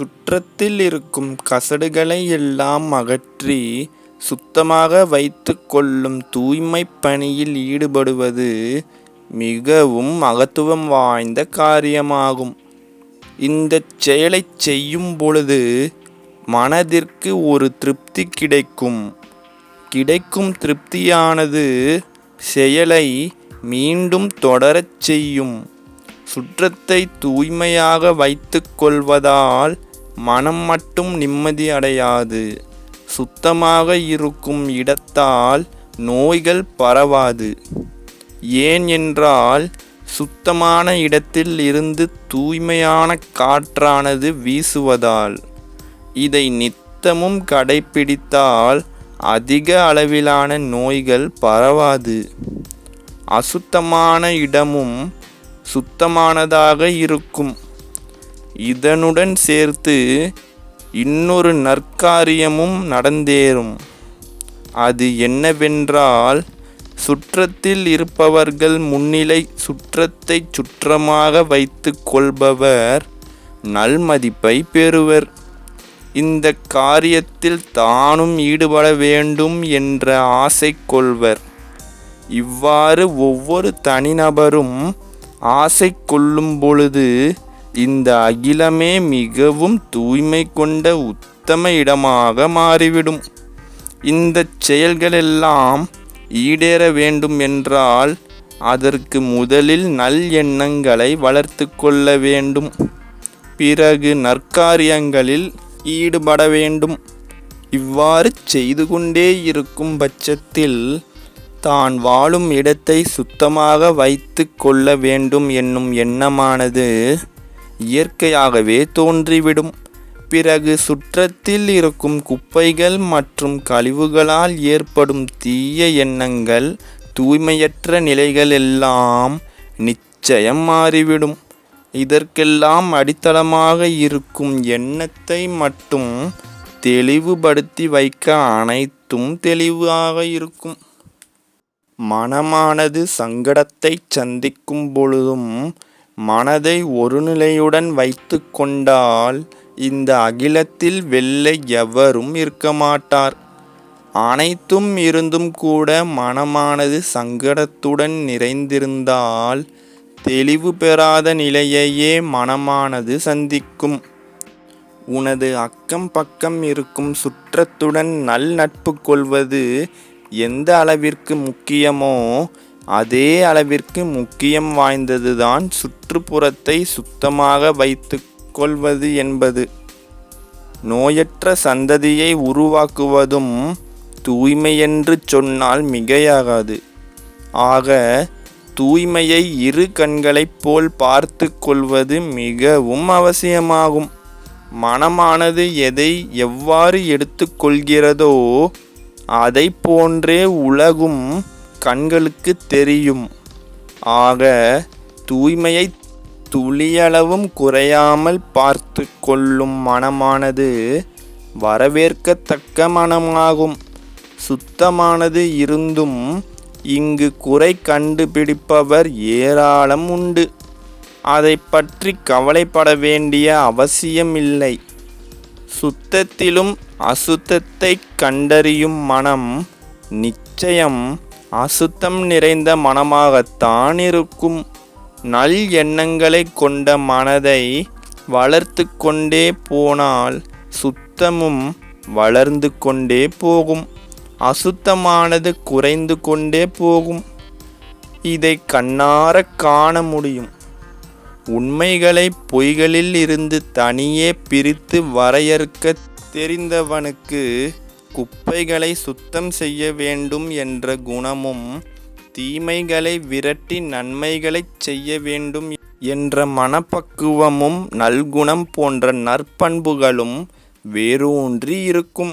சுற்றத்தில் இருக்கும் கசடுகளை எல்லாம் அகற்றி சுத்தமாக வைத்து கொள்ளும் தூய்மை பணியில் ஈடுபடுவது மிகவும் மகத்துவம் வாய்ந்த காரியமாகும். இந்த செயலை செய்யும் பொழுது மனதிற்கு ஒரு திருப்தி கிடைக்கும். கிடைக்கும் திருப்தியானது செயலை மீண்டும் தொடரச் செய்யும். சுற்றத்தை தூய்மையாக வைத்து கொள்வதால் மனம் மட்டும் நிம்மதி அடையாது. சுத்தமாக இருக்கும் இடத்தால் நோய்கள் பரவாது. ஏன் என்றால் சுத்தமான இடத்தில் இருந்து தூய்மையான காற்றானது வீசுவதால். இதை நித்தமும் கடைப்பிடித்தால் அதிக அளவிலான நோய்கள் பரவாது. அசுத்தமான இடமும் சுத்தமானதாக இருக்கும். இதனுடன் சேர்த்து இன்னொரு நற்காரியமும் நடந்தேறும். அது என்னவென்றால் சுற்றத்தில் இருப்பவர்கள் முன்னிலை சுற்றத்தை சுற்றமாக வைத்து கொள்பவர் நல்மதிப்பை பெறுவர். இந்த காரியத்தில் தானும் ஈடுபட வேண்டும் என்ற ஆசை கொள்வர். இவ்வாறு ஒவ்வொரு தனிநபரும் ஆசை கொள்ளும் பொழுது இந்த அகிலமே மிகவும் தூய்மை கொண்ட உத்தம இடமாக மாறிவிடும். இந்த செயல்களெல்லாம் ஈடேற வேண்டும் என்றால் அதற்கு முதலில் நல் எண்ணங்களை வளர்த்து கொள்ள வேண்டும். பிறகு நற்காரியங்களில் ஈடுபட வேண்டும். இவ்வாறு செய்து கொண்டே இருக்கும் பட்சத்தில் தான் வாழும் இடத்தை சுத்தமாக வைத்து கொள்ள வேண்டும் என்னும் எண்ணமானது இயற்கையாகவே தோன்றிவிடும். பிறகு சுற்றத்தில் இருக்கும் குப்பைகள் மற்றும் கழிவுகளால் ஏற்படும் தீய எண்ணங்கள் தூய்மையற்ற நிலைகள் எல்லாம் நிச்சயம் மாறிவிடும். இதற்கெல்லாம் அடித்தளமாக இருக்கும் எண்ணத்தை மட்டும் தெளிவுபடுத்தி வைக்க அனைத்தும் தெளிவாக இருக்கும். மனமானது சங்கடத்தை சந்திக்கும் பொழுதும் மனதை ஒருநிலையுடன் வைத்து கொண்டால் இந்த அகிலத்தில் வெல்ல எவரும் இருக்க மாட்டார் அனைத்தும் இருந்தும் கூட மனமானது சங்கடத்துடன் நிறைந்திருந்தால் தெளிவு பெறாத நிலையையே மனமானது சந்திக்கும். உனது அக்கம் பக்கம் இருக்கும் சுற்றத்துடன் நல் நட்பு கொள்வது எந்த அளவிற்கு முக்கியமோ அதே அளவிற்கு முக்கியம் வாய்ந்ததுதான் சுற்றுப்புறத்தை சுத்தமாக வைத்து கொள்வது என்பது. நோயற்ற சந்ததியை உருவாக்குவதும் தூய்மையென்று சொன்னால் மிகையாகாது. ஆக தூய்மையை இரு கண்களைப் போல் பார்த்து கொள்வது மிகவும் அவசியமாகும். மனமானது எதை எவ்வாறு எடுத்துக்கொள்கிறதோ அதை போன்றே உலகும் கண்களுக்கு தெரியும். ஆக தூய்மையை துளியளவும் குறையாமல் பார்த்து கொள்ளும் மனமானது வரவேற்கத்தக்க மனமாகும். சுத்தமானது இருந்தும் இங்கு குறை கண்டுபிடிப்பவர் ஏராளம் உண்டு. அதை பற்றி கவலைப்பட வேண்டிய அவசியமில்லை. சுத்தத்திலும் அசுத்தத்தை கண்டறியும் மனம் நிச்சயம் அசுத்தம் நிறைந்த மனமாகத்தான் இருக்கும் நல் எண்ணங்களை கொண்ட மனதை வளர்த்து கொண்டே போனால் சுத்தமும் வளர்ந்து கொண்டே போகும். அசுத்தமானது குறைந்து கொண்டே போகும். இதை கண்ணார காண முடியும். உண்மைகளை பொய்களில் இருந்து தனியே பிரித்து வரையறுக்க தெரிந்தவனுக்கு குப்பைகளை சுத்தம் செய்ய வேண்டும் என்ற குணமும் தீமைகளை விரட்டி நன்மைகளைச் செய்ய வேண்டும் என்ற மனப்பக்குவமும் நல்குணம் போன்ற நற்பண்புகளும் வேரூன்றி இருக்கும்.